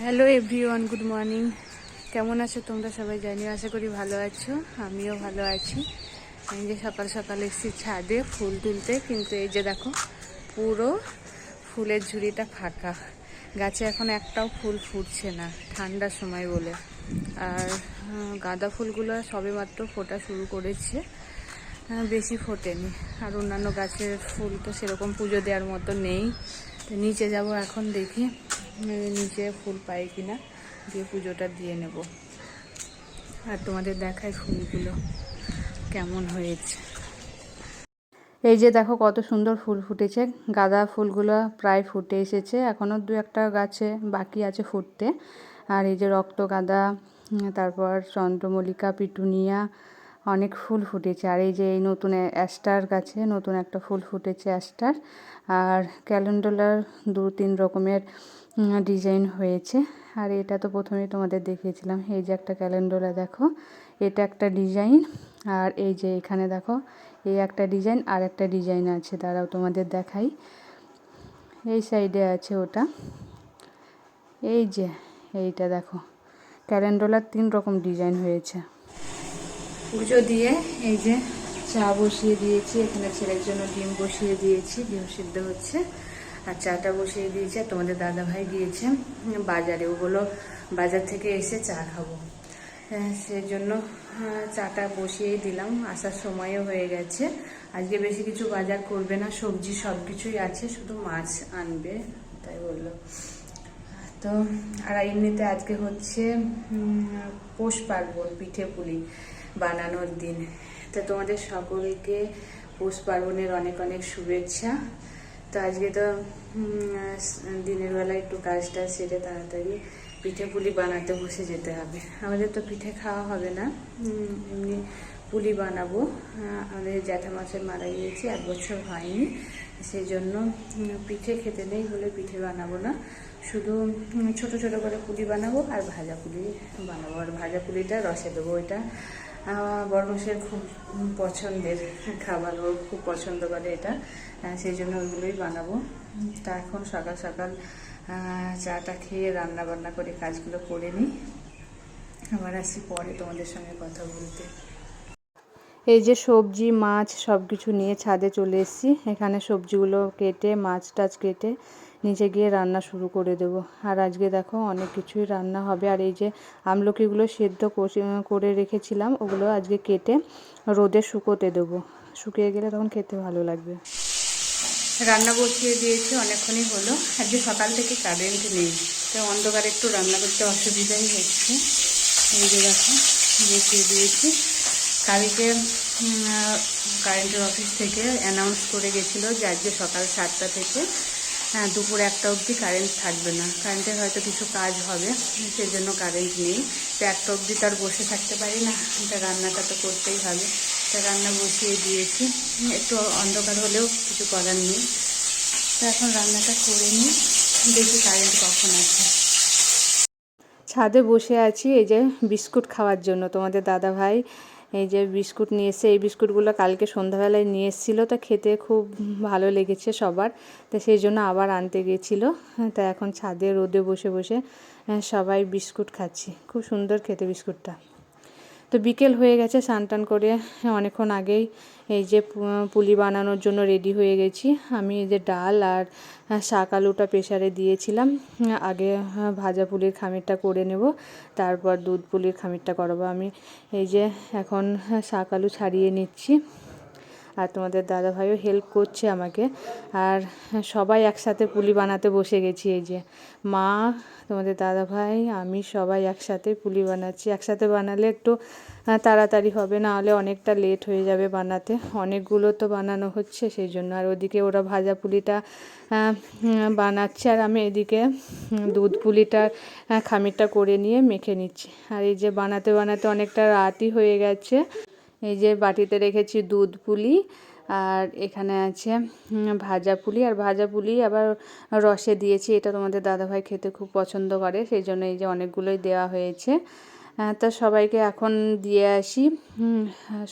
Hello everyone good morning কেমন আছো তোমরা সবাই? জানিও, আশা করি ভালো আছো। আমিও ভালো আছি। আমি যে সকাল সকাল এসেছি ছাদে ফুল তুলতে, কিন্তু এই যে দেখো, পুরো ফুলের ঝুড়িটা ফাঁকা। গাছে এখন একটাও ফুল ফুটছে না, ঠান্ডার সময় বলে। আর গাঁদা ফুলগুলো সবে মাত্র ফোটা শুরু করেছে। বেশি ফোটেনি। আর অন্যান্য গাছের ফুল তো সেরকম পুজো দেওয়ার মতো নেই। তো নিচে যাব এখন দেখি। নিচে ফুল পাই কিনা দিয়ে পুজোটা দিয়ে নেব। আর তোমাদের দেখায় ফুলগুলো, কেমন হয়েছে। এই যে দেখো কত সুন্দর ফুল ফুটেছে। গাঁদা ফুলগুলো প্রায় ফুটে এসেছে। এখনও দু একটা গাছে বাকি আছে ফুটতে। আর এই যে রক্ত গাঁদা, তারপর চন্দ্রমল্লিকা, পিটুনিয়া, অনেক ফুল ফুটেছে। আর এই যে এই নতুন অ্যাস্টার গাছে নতুন একটা ফুল ফুটেছে অ্যাস্টার। আর ক্যালেন্ডোলার দু তিন রকমের ডিজাইন হয়েছে। আর এটা তো প্রথমেই তোমাদের দেখিয়েছিলাম। এই যে একটা ক্যালেন্ডোলা দেখো, এটা একটা ডিজাইন আর এই যে এখানে দেখো, এই একটা ডিজাইন আর একটা ডিজাইন আছে। দাঁড়াও তোমাদের দেখাই। এই সাইডে আছে ওটা। এই যে, এইটা দেখো। ক্যালেন্ডোলার তিন রকম ডিজাইন হয়েছে। পুজো দিয়ে এই যে চা বসিয়ে দিয়েছি। এখানে ছেলের জন্য ডিম বসিয়ে দিয়েছি। ডিম সিদ্ধ হচ্ছে। আর চাটা বসিয়ে দিয়েছে আর তোমাদের দাদা ভাই গিয়েছে বাজারে ওগুলো বাজার থেকে এসে চা খাব। হ্যাঁ, সেই জন্য আহ, চাটা বসিয়েই দিলাম। আসার সময়ও হয়ে গেছে। আজকে বেশি কিছু বাজার করবে না সবজি সব কিছুই আছে শুধু মাছ আনবে তাই বলল। তো আর এমনিতে আজকে হচ্ছে পৌষ পার্বণ পিঠে পুলি বানানোর দিন। তো তোমাদের সকলকে পৌষ পার্বণের অনেক অনেক শুভেচ্ছা। তো আজকে তো দিনের বেলা একটু কাজটা সেরে তাড়াতাড়ি পিঠে পুলি বানাতে বসে যেতে হবে। আমাদের তো পিঠে খাওয়া হবে না। এমনি পুলি বানাবো। আমাদের জ্যাঠা মাসের মারা গিয়েছে, এক বছর হয়নি। সেই জন্য পিঠে খেতে নেই বলে পিঠে বানাবো না। শুধু ছোট ছোট করে পুলি বানাবো আর ভাজা পুলি বানাবো। আর ভাজা পুলিটা রসে দেবো এটা বর্মসের খুব পছন্দের খাবার ও খুব পছন্দ করে এটা। সেই জন্য ওইগুলোই বানাবো। তা এখন সকাল সকাল চাটা খেয়ে রান্না বান্না করে কাজগুলো করে নিই। আবার আসি পরে তোমাদের সঙ্গে কথা বলতে। এই যে সবজি, মাছ সব কিছু নিয়ে ছাদে চলে এসেছি। এখানে সবজিগুলো কেটে, মাছ টাছ কেটে নিচে গিয়ে রান্না শুরু করে দেবো। আর আজকে দেখো অনেক কিছুই রান্না হবে। আর এই যে আমলকিগুলো সেদ্ধ করে রেখেছিলাম, ওগুলো আজকে কেটে রোদে শুকোতে দেবো। শুকিয়ে গেলে তখন খেতে ভালো লাগবে। রান্না বসিয়ে দিয়েছি, অনেকক্ষণই হলো। আজকে সকাল থেকে কারেন্ট নেই, তো অন্ধকারে একটু রান্না করতে অসুবিধাই হচ্ছে। এই যে দেখো, বসিয়ে দিয়েছি। কালকে কারেন্টের অফিস থেকে অ্যানাউন্স করে গেছিল যে আজকে সকাল সাতটা থেকে হ্যাঁ দুপুর একটা অবধি কারেন্ট থাকবে না। কারেন্টের হয়তো কিছু কাজ হবে সেই জন্য কারেন্ট নেই। তো একটা অবধি তো আর বসে থাকতে পারি না। তা রান্নাটা তো করতেই হবে। তা রান্না বসিয়ে দিয়েছি। একটু অন্ধকার হলেও কিছু করার নেই। তো এখন রান্নাটা করে নিই। দেখি কারেন্ট কখন আছে। ছাদে বসে আছি, এই যে বিস্কুট খাওয়ার জন্য। তোমাদের দাদা ভাই এই যে বিস্কুট নিয়ে এসে এই বিস্কুটগুলো কালকে সন্ধ্যাবেলায় নিয়ে এসেছিল, তা খেতে খুব ভালো লেগেছে সবার। তো সেই জন্য আবার আনতে গেছিল। তা এখন ছাদে রোদে বসে বসে সবাই বিস্কুট খাচ্ছি। খুব সুন্দর খেতে বিস্কুটটা। তো বিকেল হয়ে গেছে, স্নান করে অনেকক্ষণ আগেই এই যে পুলি বানানোর জন্য রেডি হয়ে গেছি। আমি এই যে ডাল আর শাক আলুটা প্রেশারে দিয়েছিলাম। আগে ভাজা পুলির খামিরটা করে নেব, তারপর দুধ পুলির খামিরটা করব। আমি এই যে এখন শাক আলু ছাড়িয়ে নিচ্ছি। আর তোমাদের দাদা ভাইও হেল্প করছে আমাকে। আর সবাই একসাথে পুলি বানাতে বসে গেছি এই যে। মা তোমাদের দাদা ভাই আমি সবাই একসাথে পুলি বানাচ্ছি। একসাথে বানালে একটু তাড়াতাড়ি হবে না হলে অনেকটা লেট হয়ে যাবে বানাতে। অনেকগুলো তো বানানো হচ্ছে সেই জন্য। আর ওদিকে ওরা ভাজা পুলিটা বানাচ্ছে। আর আমি এদিকে দুধ পুলিটার আহ, খামিরটা করে নিয়ে মেখে নিচ্ছি। আর এই যে বানাতে বানাতে অনেকটা রাতই হয়ে গেছে। এই যে বাটিতে রেখেছি দুধ পুলি, আর এখানে আছে ভাজা পুলি, আর ভাজা পুলি আবার রসে দিয়েছি, এটা তোমাদের দাদাভাই খেতে খুব পছন্দ করে, সেই জন্য এই যে অনেকগুলোই দেওয়া হয়েছে। তা সবাইকে এখন দিয়ে আসি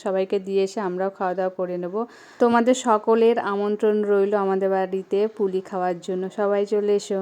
সবাইকে দিয়ে এসে আমরাও খাওয়া দাওয়া করে নেব। তোমাদের সকলের আমন্ত্রণ রইল আমাদের বাড়িতে পুলি খাওয়ার জন্য, সবাই চলে এসো।